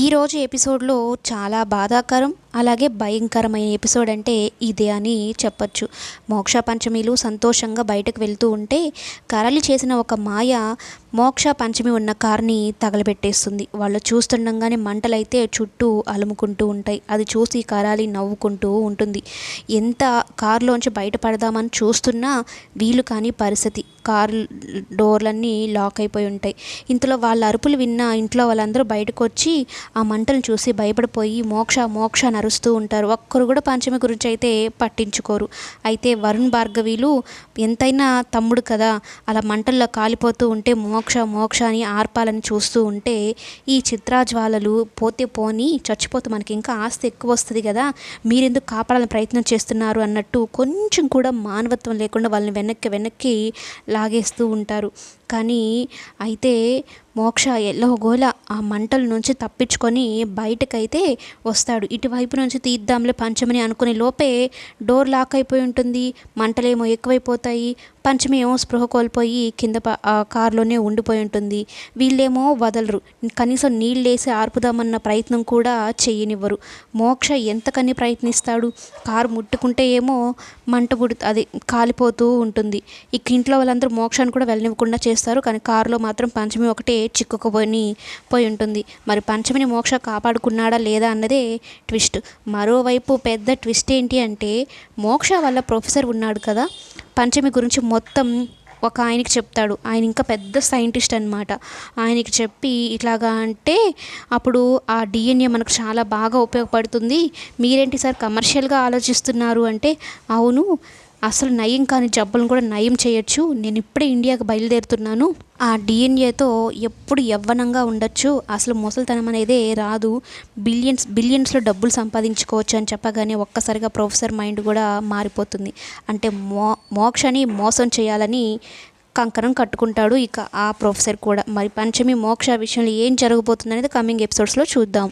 ఈరోజు ఎపిసోడ్లో చాలా బాధాకరం అలాగే భయంకరమైన ఎపిసోడ్ అంటే ఇదే అని చెప్పచ్చు. మోక్ష పంచమిలు సంతోషంగా బయటకు వెళ్తూ ఉంటే కరలి చేసిన ఒక మాయ మోక్ష పంచమి ఉన్న కార్ని తగలబెట్టేస్తుంది. వాళ్ళు చూస్తుండగానే మంటలైతే చుట్టూ అలుముకుంటూ ఉంటాయి. అది చూసి కరాలి నవ్వుకుంటూ ఉంటుంది. ఎంత కారులోంచి బయటపడదామని చూస్తున్నా వీలు కాని పరిస్థితి. కార్ డోర్లన్నీ లాక్ అయిపోయి ఉంటాయి. ఇంతలో వాళ్ళ అరుపులు విన్న ఇంట్లో వాళ్ళందరూ బయటకు వచ్చి ఆ మంటలు చూసి భయపడిపోయి మోక్ష మోక్ష అని అరుస్తూ ఉంటారు. ఒక్కరు కూడా పంచమి గురించి అయితే పట్టించుకోరు. అయితే వరుణ్ భార్గవీలు ఎంతైనా తమ్ముడు కదా అలా మంటల్లో కాలిపోతూ ఉంటే మోక్ష మోక్ష అని ఆర్పాలని చూస్తూ ఉంటే ఈ చిత్రాజ్వాలలు పోతే పోని చచ్చిపోతే మనకి ఇంకా ఆస్తి ఎక్కువ వస్తుంది కదా మీరెందుకు కాపాడాలని ప్రయత్నం చేస్తున్నారు అన్నట్టు కొంచెం కూడా మానవత్వం లేకుండా వాళ్ళని వెనక్కి వెనక్కి లాగేస్తూ ఉంటారు. కానీ అయితే మోక్ష ఎల్లగోల ఆ మంటల నుంచి తప్పించుకొని బయటకైతే వస్తాడు. ఇటువైపు నుంచి తీద్దాంలే పంచమని అనుకునే లోపే డోర్ లాక్ అయిపోయి ఉంటుంది. మంటలేమో ఎక్కువైపోతాయి. పంచమి ఏమో స్పృహ కోల్పోయి కింద కారులోనే ఉండిపోయి ఉంటుంది. వీళ్ళేమో వదలరు. కనీసం నీళ్ళేసి ఆర్పుదామన్న ప్రయత్నం కూడా చేయనివ్వరు. మోక్ష ఎంతకని ప్రయత్నిస్తాడు? కారు ముట్టుకుంటే ఏమో మంట పుడి అది కాలిపోతూ ఉంటుంది. ఇక ఇంట్లో వాళ్ళందరూ మోక్షాన్ని కూడా వెళ్ళనివ్వకుండా చేస్తారు. కానీ కారులో మాత్రం పంచమి ఒకటే చిక్కుకుపోయి పోయి ఉంటుంది. మరి పంచమిని మోక్ష కాపాడుకున్నాడా లేదా అన్నదే ట్విస్ట్. మరోవైపు పెద్ద ట్విస్ట్ ఏంటి అంటే మోక్ష వల్ల ప్రొఫెసర్ ఉన్నాడు కదా. పంచమి గురించి మొత్తం ఒక ఆయనకి చెప్తాడు. ఆయన ఇంకా పెద్ద సైంటిస్ట్ అనమాట ఆయనకి చెప్పి ఇట్లాగా అంటే అప్పుడు ఆ డిఎన్ఏ మనకు చాలా బాగా ఉపయోగపడుతుంది. మీరేంటి సార్ కమర్షియల్గా ఆలోచిస్తున్నారు అంటే అవును అసలు నయం కాని జబ్బులను కూడా నయం చేయొచ్చు. నేను ఇప్పుడే ఇండియాకి బయలుదేరుతున్నాను. ఆ డిఎన్ఏతో ఎప్పుడు యవ్వనంగా ఉండొచ్చు. అసలు ముసలితనం అనేది రాదు. బిలియన్స్ బిలియన్స్లో డబ్బులు సంపాదించుకోవచ్చు అని చెప్పగానే ఒక్కసారిగా ప్రొఫెసర్ మైండ్ కూడా మారిపోతుంది. అంటే మో మోక్షని మోసం చేయాలని కంకణం కట్టుకుంటాడు ఇక ఆ ప్రొఫెసర్ కూడా. మరి పంచమి మోక్ష విషయంలో ఏం జరగబోతుంది అనేది కమింగ్ ఎపిసోడ్స్లో చూద్దాం.